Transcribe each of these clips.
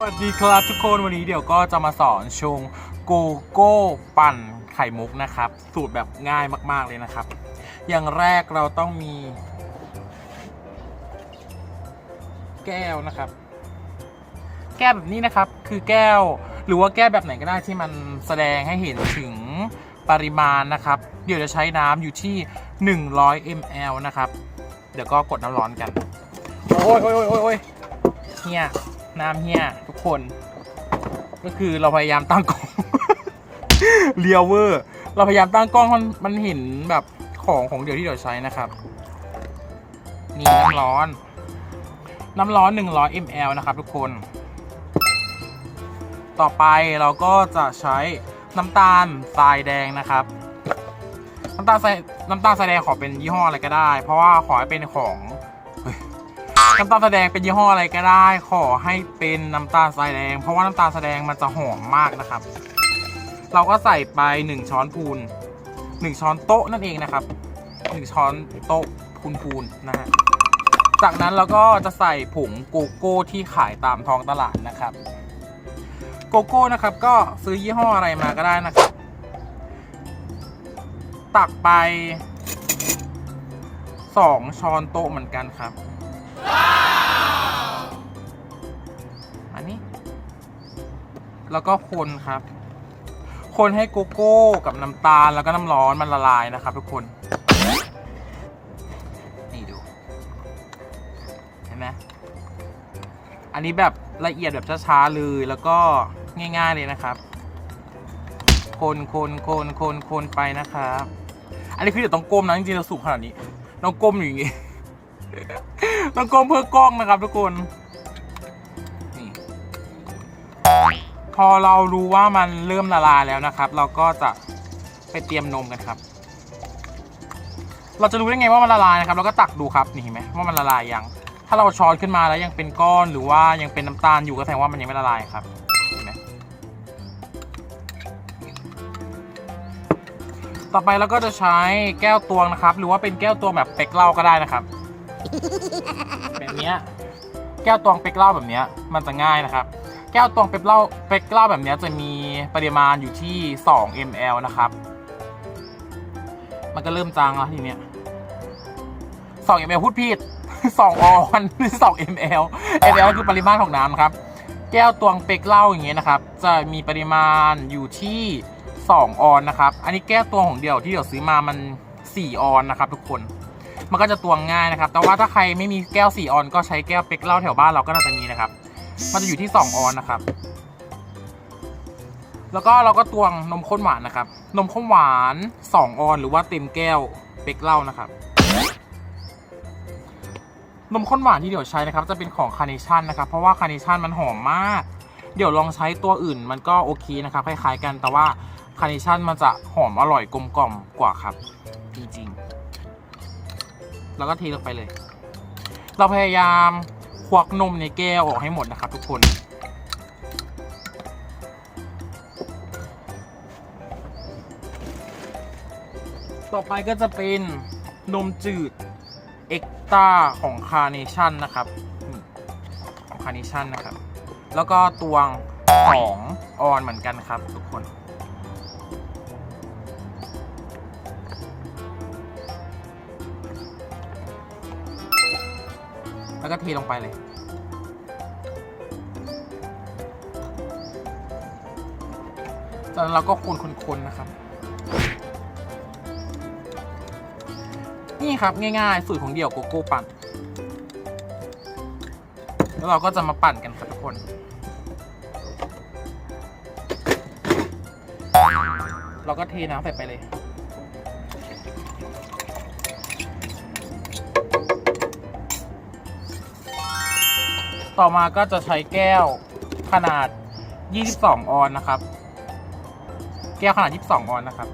สวัสดีครับทุกคนวันนี้เดี๋ยวก็จะมาสอนชงโกโก้ปั่นไข่มุกนะครับ สูตรแบบง่ายมาก ๆ เลยนะครับ อย่างแรกเราต้องมี แก้วนะครับ แก้วแบบนี้นะครับ คือแก้ว หรือว่าแก้วแบบไหนก็ได้ที่มันแสดงให้เห็นถึงปริมาณนะครับ เดี๋ยวจะใช้น้ำอยู่ที่ 100 ml นะครับ เดี๋ยวก็กดน้ำร้อนกัน โอ้ยโอ้ยโอ้ยโอ้ยเฮีย น้ำเฮียทุกคน ก็คือเราพยายามตั้งกล้อง เรียวเวอร์ เราพยายามตั้งกล้องมันมันเห็นแบบของของเดียวที่เราใช้นะครับนี่น้ำร้อน น้ำร้อน 100 ml นะครับทุกคน ต่อไปเราก็จะใช้น้ำตาลทรายแดงนะครับ น้ำตาลทรายน้ำตาลทรายแดงขอเป็นยี่ห้ออะไรก็ได้ เพราะว่าขอให้เป็นของ น้ำตาลทรายแดงเป็นยี่ห้ออะไรก็ได้ ขอให้เป็นน้ำตาลทรายแดง เพราะว่าน้ำตาลทรายแดงมันจะหอมมากนะครับ เราก็ใส่ไป 1 ช้อนพูน 1 ช้อนโต๊ะนั่นเองนะครับ 1 ช้อนโต๊ะพูนๆนนะฮะ จากนั้นเราก็จะใส่ผงโกโก้ที่ขายตามท้องตลาดนะครับ โกโก้นะครับก็ซื้อยี่ห้ออะไรมาก็ได้นะครับ ตักไปสองช้อนโต๊ะเหมือนกันครับ อันนี้ แล้วก็คนครับ คนให้โกโก้กับน้ำตาลแล้วก็น้ำร้อนมันละลายนะครับ ทุกคน นี่ดู เห็นไหมอันนี้แบบละเอียดแบบช้าๆเลยแล้วก็ง่าย ๆ เลยนะครับ คนคนคนคนคนไปนะครับ อันนี้คือเดี๋ยวต้องก้มนะจริงๆเราสูงขนาดนี้ ต้องก้มอยู่อย่างงี้ ต้องก้มเพื่อกล้องนะครับทุกคนนี่พอเรารู้ว่ามันเริ่มละลายแล้วนะครับ เราก็จะไปเตรียมนมกันครับ เราจะรู้ได้ไงว่ามันละลายนะครับ เราก็ตักดูครับนี่เห็นไหมว่ามันละลายยัง ถ้าเราช้อนขึ้นมาแล้วยังเป็นก้อนหรือว่ายังเป็นน้ำตาลอยู่ก็แสดงว่ามันยังไม่ละลายครับเห็นไหมต่อไปเราก็จะใช้แก้วตวงนะครับ หรือว่าเป็นแก้วตวงแบบเป็กเหล้าก็ได้นะครับ แบบเนี้ยแก้วตวงเป็กเหล้าแบบเนี้ยมันจะง่ายนะครับ แก้วตวงเป็กเหล้าเป็กเหล้าแบบเนี้ยจะมีปริมาณอยู่ที่ 2 ml นะครับ มันก็เริ่มจางแล้วทีเนี้ย2 ml พูดผิด 2ออน2 ml ml คือปริมาณของน้ำครับ แก้วตวงเป็กเหล้าอย่างเงี้ยนะครับ จะมีปริมาณอยู่ที่ 2 ออนนะครับ อันนี้แก้วตวงของเดียวที่เดี๋ยวซื้อมามัน 4 ออนนะครับ ทุกคน มันก็จะตวงง่ายนะครับ แต่ว่าถ้าใครไม่มีแก้ว 4 ออนก็ใช้แก้วเป็กเหล้าแถวบ้านเราก็น่าจะมีนะครับ มันจะอยู่ที่ 2 ออนนะครับ แล้วก็เราก็ตวงนมข้นหวานนะครับ นมข้นหวาน 2 ออน หรือว่าเต็มแก้วเป็กเหล้านะครับนมข้นหวานที่เดี๋ยวใช้นะครับ จะเป็นของคาร์เนชั่นนะครับ เพราะว่าคาร์เนชั่นมันหอมมาก เดี๋ยวลองใช้ตัวอื่นมันก็โอเคนะครับคล้ายๆกันแต่ว่าคาร์เนชั่นมันจะหอมอร่อยกลมกล่อมกว่าครับ แล้วก็เทลงไปเลย เราพยายามควักนมในแก้วออกให้หมดนะครับ ทุกคน ต่อไปก็จะเป็นนมจืดเอ็กตาของคาร์เนชั่นนะครับของคาร์เนชั่นนะครับ แล้วก็ตวงของออนเหมือนกันครับ ทุกคน แล้วก็เทลงไปเลย จากนั้นเราก็คนๆนะครับ นี่ครับง่ายๆ สูตรของเดี่ยวโกโก้ปั่น แล้วเราก็จะมาปั่นกันครับทุกคนเราก็เทน้ำใส่ไปเลย ต่อมาก็จะใช้แก้วขนาด 22 ออนนะครับ แก้วขนาด 22 ออนนะครับ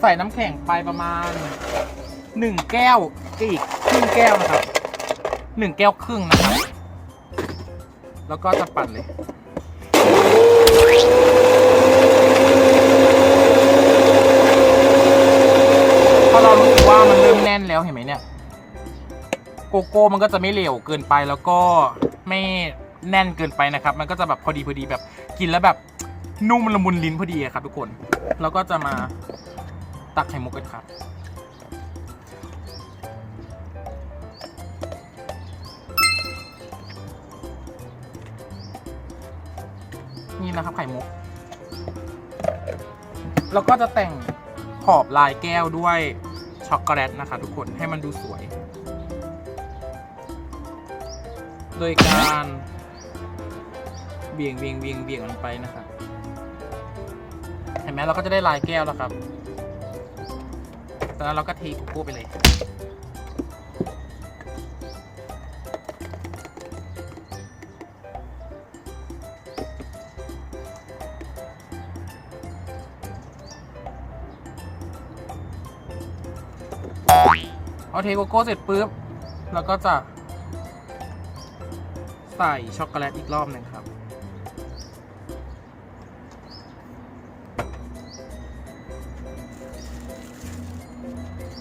ใส่น้ำแข็งไปประมาณ 1 แก้วอีกครึ่งแก้วนะครับ 1 แก้วครึ่งนะครับ แล้วก็จะปั่นเลย ว่ามันเริ่ม แล้วเห็นไหมเนี่ย โกโก้มันก็จะไม่เหลวเกินไปแล้วก็ไม่แน่นเกินไปนะครับ มันก็จะแบบพอดีพอดีแบบกินแล้วแบบนุ่มละมุนลิ้นพอดีครับทุกคน แล้วก็จะมาตักไข่มุกกันครับ นี่นะครับไข่มุก แล้วก็จะแต่งขอบลายแก้วด้วย ช็อกโกแลตนะคะทุกคนให้มันดูสวย โดยการเบี่ยงเบี่ยงเบี่ยงเบี่ยงมันไปนะครับเห็นไหมเราก็จะได้ลายแก้วแล้วครับจากนั้นเราก็เทโกโก้ไปเลย เอาเทโกโก้เสร็จปุ๊บเราก็จะใส่ช็อกโกแลตอีกรอบหนึ่งครับ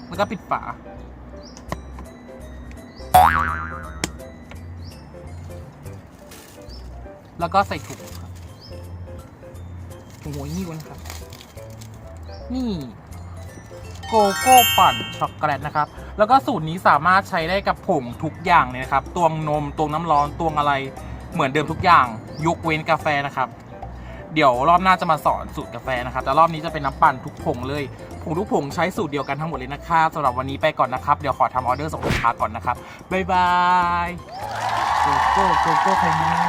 แล้วก็ปิดฝา แล้วก็ใส่ถุงครับโอ้โหนี่วันครับ นี่ โกโก้ปั่นช็อกโกแลตนะครับ แล้วก็สูตรนี้สามารถใช้ได้กับผงทุกอย่างเลยนะครับตวงนมตวงน้ำร้อนตวงอะไรเหมือนเดิมทุกอย่าง ยกเว้นกาแฟนะครับ เดี๋ยวรอบหน้าจะมาสอนสูตรกาแฟนะครับ แต่รอบนี้จะเป็นน้ำปั่นทุกผงเลยผงทุกผงใช้สูตรเดียวกันทั้งหมดเลยนะครับสำหรับวันนี้ไปก่อนนะครับ เดี๋ยวขอทำออเดอร์ส่งลูกค้าก่อนนะครับบ๊ายบายโกโก้โกโก้ไข่มุก